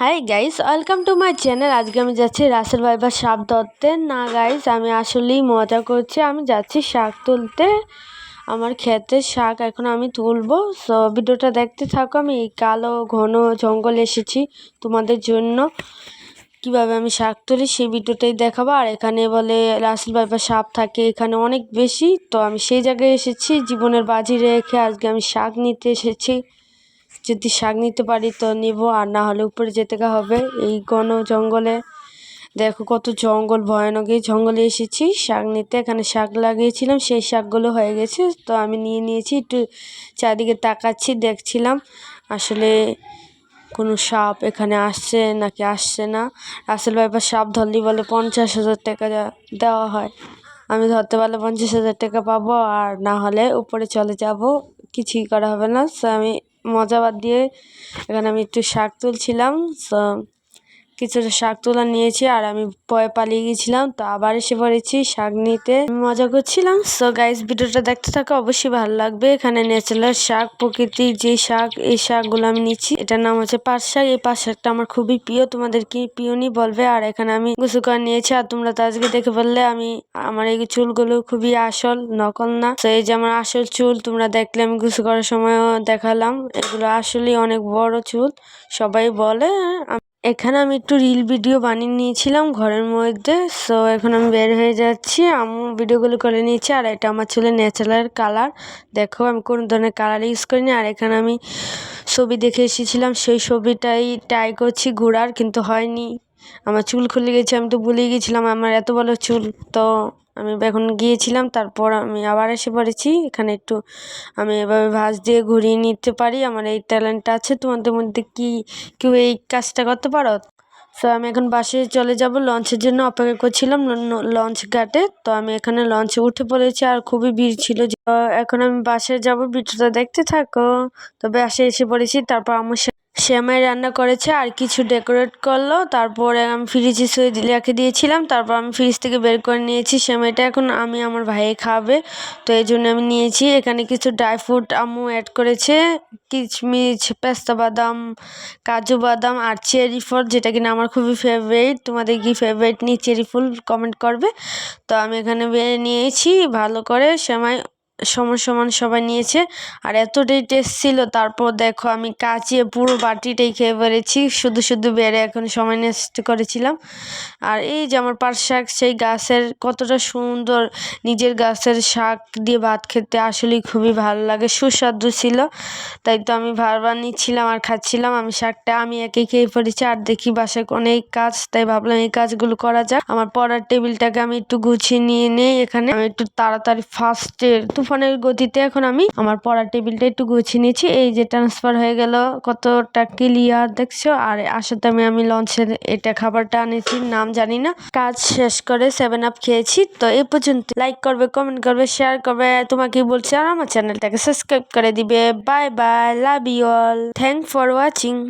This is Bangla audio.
Hi guys welcome to my channel আজকে আমি যাচ্ছি রাসেল ভাইবার সাপ ধরতে। না গাইস আমি আসলেই মজা করছি। আমি যাচ্ছি শাক তুলতে। আমার ক্ষেতে শাক এখন আমি তুলবো। সো ভিডিওটা দেখতে থাকো। আমি এই কালো, ঘন জঙ্গল এসেছি তোমাদের জন্য। কীভাবে আমি শাক তুলি সেই ভিডিওটাই দেখাবো। আর এখানে বলে রাসেল ভাইবার সাপ থাকে এখানে অনেক বেশি। তো আমি সেই জায়গায় এসেছি। জীবনের বাজি রেখে আজকে আমি শাক নিতে এসেছি। যদি শাক নিতে পারি তো নিব, আর না হলে উপরে যেতে হবে। এই ঘন জঙ্গলে দেখো কত জঙ্গল, ভয়ানক। এই জঙ্গলে এসেছি, শাক নিতে। এখানে শাক লাগিয়েছিলাম, সেই শাকগুলো হয়ে গেছে। তো আমি নিয়ে নিয়েছি, একটু চারিদিকে তাকাচ্ছি, দেখছিলাম। আসলে কোনো সাপ এখানে আসছে নাকি আসছে না? রাসেল ভাইবার সাপ ধরলি বলে পঞ্চাশ হাজার টাকা দেওয়া হয়। আমি ধরতে পারলে পঞ্চাশ হাজার টাকা পাবো, আর না হলে উপরে চলে যাব। কিছুই করা হবে না। আমি মজা বাদ দিয়ে এখানে আমি একটু শাক তুলছিলাম সো কিছুটা শাক তোলা নিয়েছি আর আমি পয়ে পালিয়ে গেছিলাম তো আবার এসে পড়েছি শাক নিতে। মজা করছিলাম। সো গাইস ভিডিওটা দেখতে থাকো, অবশ্যই ভালো লাগবে। এখানে ন্যাচারাল শাক, প্রকৃতির যে শাক, এই শাকগুলো আমি নিচ্ছি। এটার নাম হচ্ছে পাট শাক। এই পাট শাকটা আমার খুবই প্রিয়। তোমাদের কি প্রিয়নি বলবে? আর এখানে আমি গুছু করে নিয়েছি। আর তোমরা তো আজকে দেখে বললে, আমি, আমার এই চুলগুলো খুবই আসল, নকল না। তো এই যে আমার আসল চুল, তোমরা দেখলে আমি গুছু করার সময়ও দেখালাম। এগুলো আসলেই অনেক বড় চুল, সবাই বলে। এখানে আমি একটু রিল ভিডিও বানিয়ে নিয়েছিলাম ঘরের মধ্যে সো এখন আমি বের হয়ে যাচ্ছি। আমি ভিডিওগুলো করে নিয়েছি, আর এটা আমার চুলের ন্যাচারাল কালার দেখো, আমি কোনো ধরনের কালার ইউজ করিনি, আর এখানে আমি ছবি দেখে এসেছিলাম, সেই ছবিটাই ট্রাই করছি ঘোরার, কিন্তু হয়নি। আমার চুল খুলে গেছে, আমি তো ভুলে গেছিলাম আমার এত বড় চুল, তো আমি এখন গিয়েছিলাম, তারপর আমি আবার এসে পড়েছি। এখানে একটু আমি এভাবে ভাঁজ দিয়ে ঘুরিয়ে নিতে পারি। আমার এই ট্যালেন্টটা আছে, তোমাদের মধ্যে কি, কেউ এই কাজটা করতে পারো? তো আমি এখন বাসে চলে যাব লঞ্চের জন্য অপেক্ষা করছিলাম লঞ্চ ঘাটে। তো আমি এখানে লঞ্চে উঠে পড়েছি আর খুবই ভিড় ছিল এখন আমি বাসে যাব, ভিডিওটা দেখতে থাকো। তো বাসে এসে পড়েছি, তারপর আমার শ্যামাই রান্না করেছে আর কিছু ডেকোরেট করল। তারপরে আমি ফ্রিজে শুয়ে রেখে দিয়েছিলাম। তারপর আমি ফ্রিজ থেকে বের করে নিয়েছি। শ্যামাইটা এখন আমি আমার ভাইয়ে খাবে তো এই জন্য আমি নিয়েছি। এখানে কিছু ড্রাই ফ্রুট আম্মু অ্যাড করেছে। কিচমিচ, পেস্তা বাদাম, কাজু বাদাম আর চেরি ফল যেটা কিনা আমার খুবই ফেভারিট তোমাদের কি ফেভারিট নিয়ে চেরি ফুল কমেন্ট করবে। তো আমি এখানে বেড়ে নিয়েছি। ভালো করে শ্যামাই সমান সমান সবাই নিয়েছে। আর এতটাই টেস্ট ছিল তারপর দেখো আমি কাচিয়ে পুরো বাটিটাই খেয়ে পেরেছি শুধু শুধু বেড়ে এখন সময় নষ্ট করেছিলাম। আর এই যে আমার পাট শাক, সেই গাছের কতটা সুন্দর নিজের গাছের শাক দিয়ে ভাত খেতে আসলেই খুবই ভালো লাগে, সুস্বাদু ছিল। তাই তো আমি বারবার নিচ্ছিলাম আর খাচ্ছিলাম। আমি শাকটা আমি একে খেয়ে পড়েছি আর দেখি বাসায় অনেক কাজ, তাই ভাবলাম এই কাজগুলো করা যাক। আমার পড়ার টেবিলটাকে আমি একটু গুছিয়ে নিয়ে নেই এখানে। আমি একটু তাড়াতাড়ি ফার্স্টে তুফানের গতিতে এখন আমি আমার পড়ার টেবিলটা একটু গুছিয়ে নিয়েছি। এই যে ট্রান্সফার হয়ে গেল, কতটা ক্লিয়ার দেখছ? আর আসাতে আমি আমি লঞ্চের এটা খাবারটা আনেছি নাম জানি না। কাজ শেষ করে সেভেন আপ খেয়েছি। তো এই পর্যন্ত লাইক করবে কমেন্ট করবে শেয়ার করবে, তোমাকে বলছি। আর আমার চ্যানেলটাকে সাবস্ক্রাইব করে দিবে। Bye bye love you all thank for watching